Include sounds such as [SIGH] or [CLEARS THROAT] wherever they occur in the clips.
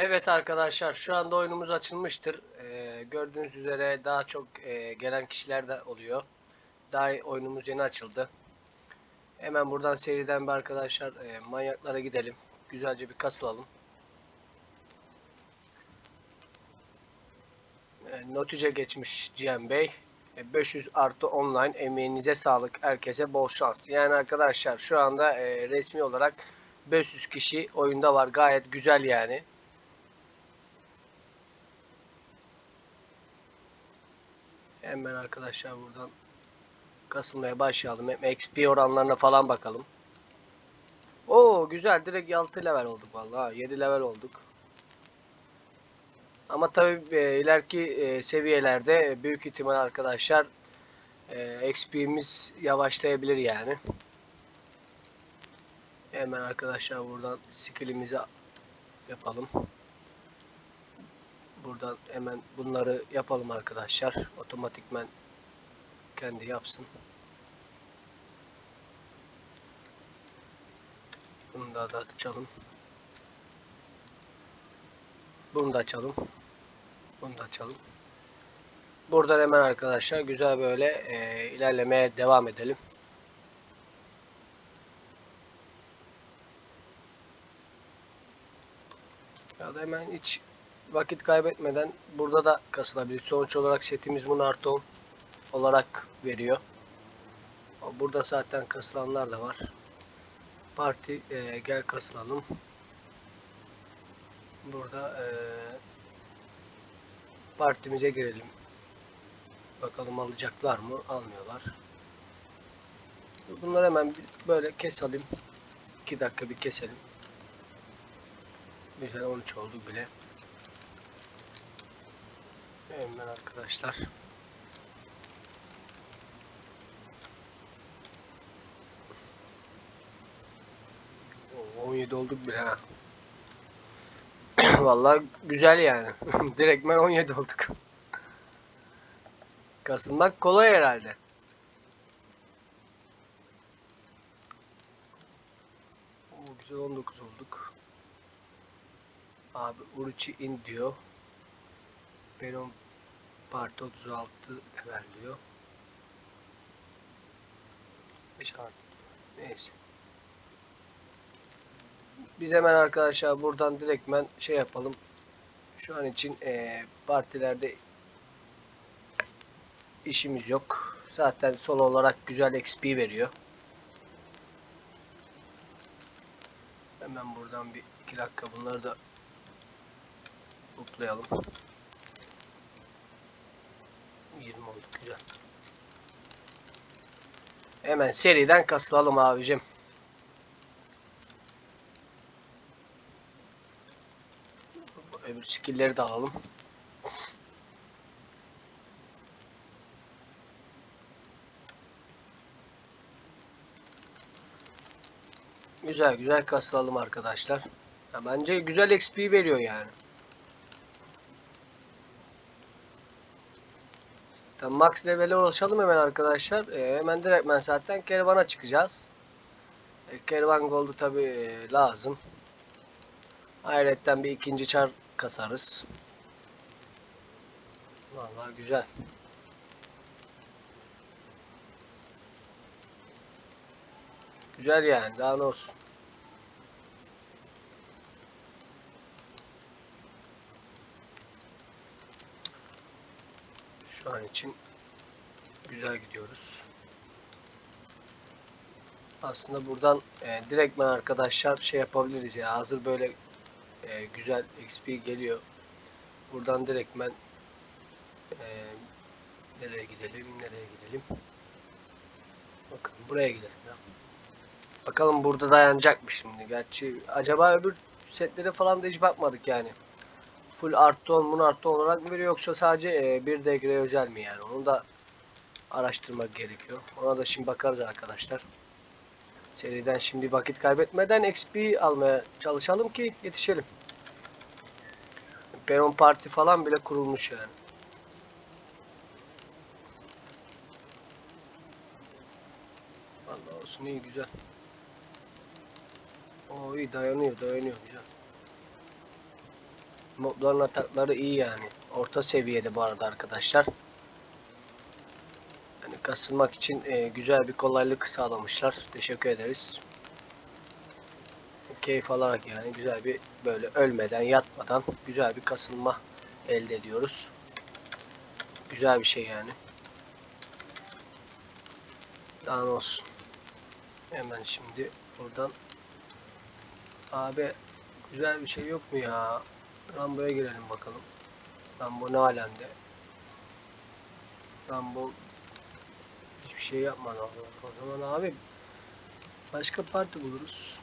Evet arkadaşlar şu anda oyunumuz açılmıştır. Ee, gördüğünüz üzere daha çok e, gelen kişiler de oluyor. Daha oyunumuz yeni açıldı. Hemen buradan seriden bir arkadaşlar e, manyaklara gidelim. Güzelce bir kasılalım. E, Notice geçmiş Cihan Bey. E, 500 artı online emeğinize sağlık. Herkese bol şans. Yani arkadaşlar şu anda e, resmi olarak 500 kişi oyunda var. Gayet güzel yani. Hemen arkadaşlar buradan kasılmaya başlayalım. Hem XP oranlarına falan bakalım. Oo güzel direkt 6 level olduk vallahi 7 level olduk. Ama tabi ileriki e, seviyelerde büyük ihtimal arkadaşlar e, XP'miz yavaşlayabilir yani. Hemen arkadaşlar buradan skillimizi yapalım. Buradan hemen bunları yapalım arkadaşlar. Otomatikmen kendi yapsın. Bunu da, açalım. Bunu da açalım. Bunu da açalım. Buradan hemen arkadaşlar güzel böyle e, ilerlemeye devam edelim. Ya da hemen hiç vakit kaybetmeden burada da kasılabilir. Sonuç olarak setimiz bunu artı 10 olarak veriyor. Burada zaten kasılanlar da var. Parti e, gel kasılalım. Burada e, partimize girelim. Bakalım alacaklar mı? Almıyorlar. Bunları hemen böyle keselim. 2 dakika bir keselim. Güzel 13 oldu bile. Hemen arkadaşlar. Oo, 17 olduk bile ha. [CLEARS THROAT] Vallahi güzel yani. [LAUGHS] Direktmen 17 olduk. Kasılmak kolay herhalde. Oo, güzel 19 olduk. Abi Uruçi in diyor. Benim parti 36 level diyor. 5 artı. Neyse. Biz hemen arkadaşlar buradan direktmen şey yapalım. Şu an için eee, partilerde işimiz yok. Zaten son olarak güzel XP veriyor. Hemen buradan bir iki dakika bunları da toplayalım. 20 olduk güzel. Hemen seriden kasılalım abicim. Öbür skill'leri de alalım. Güzel güzel kasılalım arkadaşlar. Ya bence güzel XP veriyor yani. Tamam max level'e ulaşalım hemen arkadaşlar. Ee, hemen direktmen zaten kervana çıkacağız. E, kervan gold'u tabi e, lazım. Hayretten bir ikinci çar kasarız. Vallahi güzel. Güzel yani daha ne olsun. Şu an için güzel gidiyoruz. Aslında buradan e, direktmen arkadaşlar şey yapabiliriz ya hazır böyle e, güzel XP geliyor. Buradan direktmen e, nereye gidelim nereye gidelim. Bakın buraya gidelim ya. Bakalım burada dayanacak mı şimdi? Gerçi acaba öbür setlere falan da hiç bakmadık yani. Full artı 10 bunu artı 10 olarak mı veriyor yoksa sadece e, bir degre özel mi yani? Onu da araştırmak gerekiyor. Ona da şimdi bakarız arkadaşlar. Seriden şimdi vakit kaybetmeden XP almaya çalışalım ki yetişelim. Peron Parti falan bile kurulmuş yani. Vallahi olsun iyi güzel. O iyi dayanıyor dayanıyor güzel. Mobların atakları iyi yani. Orta seviyede bu arada arkadaşlar. Yani kasılmak için e, güzel bir kolaylık sağlamışlar. Teşekkür ederiz. Keyif alarak yani güzel bir böyle ölmeden yatmadan güzel bir kasılma elde ediyoruz. Güzel bir şey yani. Daha ne olsun. Hemen şimdi buradan abi güzel bir şey yok mu ya? Rambo'ya girelim bakalım. Rambo ne alemde? Rambo hiçbir şey yapmadı. O zaman abi başka parti buluruz.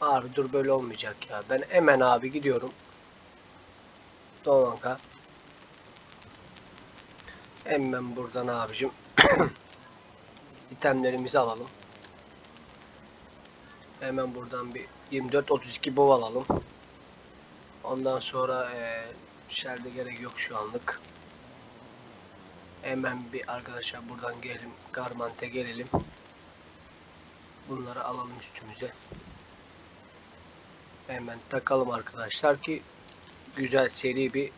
Abi dur böyle olmayacak ya. Ben hemen abi gidiyorum. Doğanka. Hemen buradan abicim. [COUGHS] itemlerimizi alalım. Hemen buradan bir 24-32 bov alalım. Ondan sonra e, şerde gerek yok şu anlık. Hemen bir arkadaşlar buradan gelelim. Garmant'e gelelim. Bunları alalım üstümüze. Hemen takalım arkadaşlar ki güzel seri bir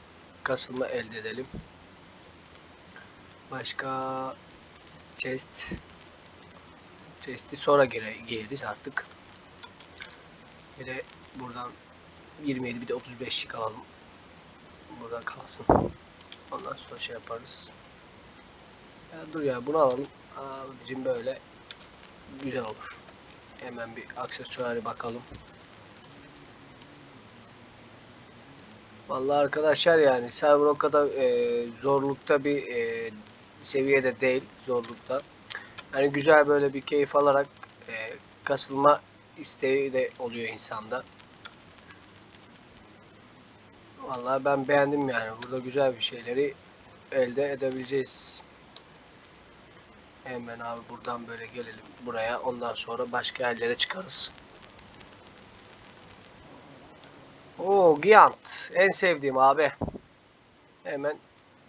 kasılma elde edelim. Başka chest chest'i sonra gire, gireriz artık. De buradan 27 bir de 35'lik alalım. Burada kalsın. Ondan sonra şey yaparız. Ya dur ya bunu alalım. Abicim böyle güzel olur. Hemen bir aksesuarı bakalım. Vallahi arkadaşlar yani server o kadar e, zorlukta bir e, seviyede değil zorlukta. Yani güzel böyle bir keyif alarak e, kasılma isteği de oluyor insanda. Vallahi ben beğendim yani. Burada güzel bir şeyleri elde edebileceğiz. Hemen abi buradan böyle gelelim buraya. Ondan sonra başka yerlere çıkarız. Oo Giant. En sevdiğim abi. Hemen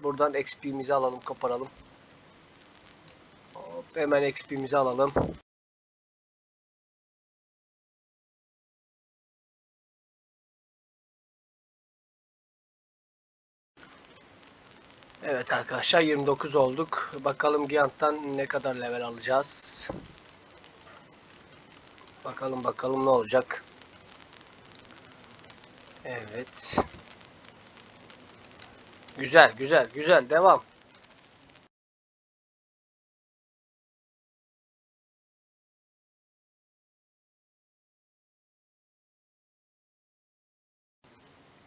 buradan XP'mizi alalım, koparalım. Hop, hemen XP'mizi alalım. Evet arkadaşlar 29 olduk. Bakalım Giant'tan ne kadar level alacağız. Bakalım bakalım ne olacak. Evet. Güzel güzel güzel devam.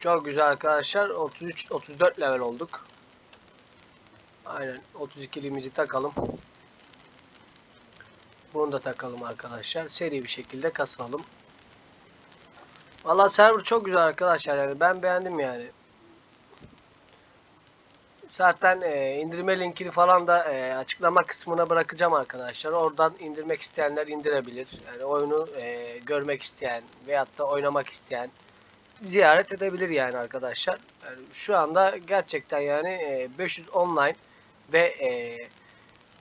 Çok güzel arkadaşlar. 33 34 level olduk. Aynen 32'limizi takalım. Bunu da takalım arkadaşlar. Seri bir şekilde kasalım. Valla server çok güzel arkadaşlar yani ben beğendim yani. Zaten e, indirme linkini falan da e, açıklama kısmına bırakacağım arkadaşlar. Oradan indirmek isteyenler indirebilir. Yani oyunu e, görmek isteyen veyahut da oynamak isteyen ziyaret edebilir yani arkadaşlar. Yani şu anda gerçekten yani e, 500 online ve e,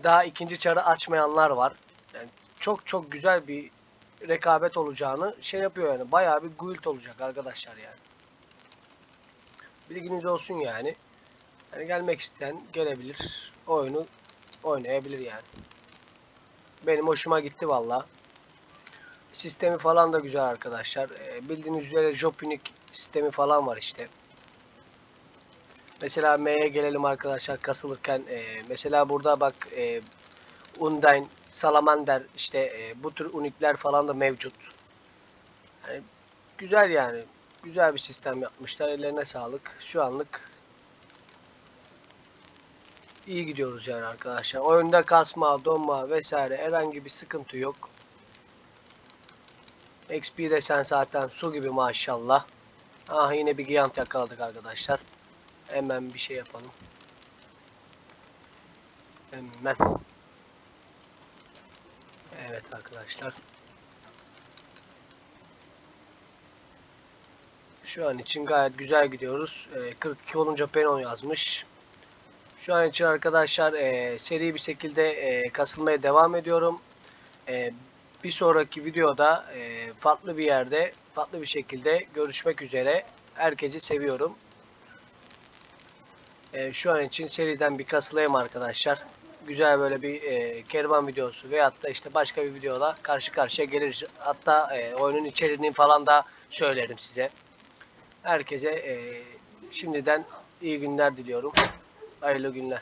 daha ikinci çarı açmayanlar var. Yani çok çok güzel bir rekabet olacağını şey yapıyor yani. Bayağı bir guild olacak arkadaşlar yani. Bilginiz olsun yani. Yani gelmek isteyen gelebilir. Oyunu oynayabilir yani. Benim hoşuma gitti valla. Sistemi falan da güzel arkadaşlar. E, bildiğiniz üzere Jopinik sistemi falan var işte. Mesela M'ye gelelim arkadaşlar kasılırken. E, mesela burada bak e, Undyne, Salamander işte e, bu tür unikler falan da mevcut. Yani güzel yani. Güzel bir sistem yapmışlar. Ellerine sağlık. Şu anlık iyi gidiyoruz yani arkadaşlar. Oyunda kasma, donma vesaire herhangi bir sıkıntı yok. XP desen zaten su gibi maşallah. Ah yine bir Giant yakaladık arkadaşlar. Hemen bir şey yapalım. Hemen. Evet arkadaşlar. Şu an için gayet güzel gidiyoruz. E, 42 olunca Penon yazmış. Şu an için arkadaşlar e, seri bir şekilde e, kasılmaya devam ediyorum. Bir sonraki videoda farklı bir yerde, farklı bir şekilde görüşmek üzere. Herkesi seviyorum. E, şu an için seriden bir kasılayım arkadaşlar. Güzel böyle bir e, kervan videosu veyahut da işte başka bir videoda karşı karşıya geliriz. Hatta e, oyunun içeriğini falan da söylerim size. Herkese e, şimdiden iyi günler diliyorum. Hayırlı günler.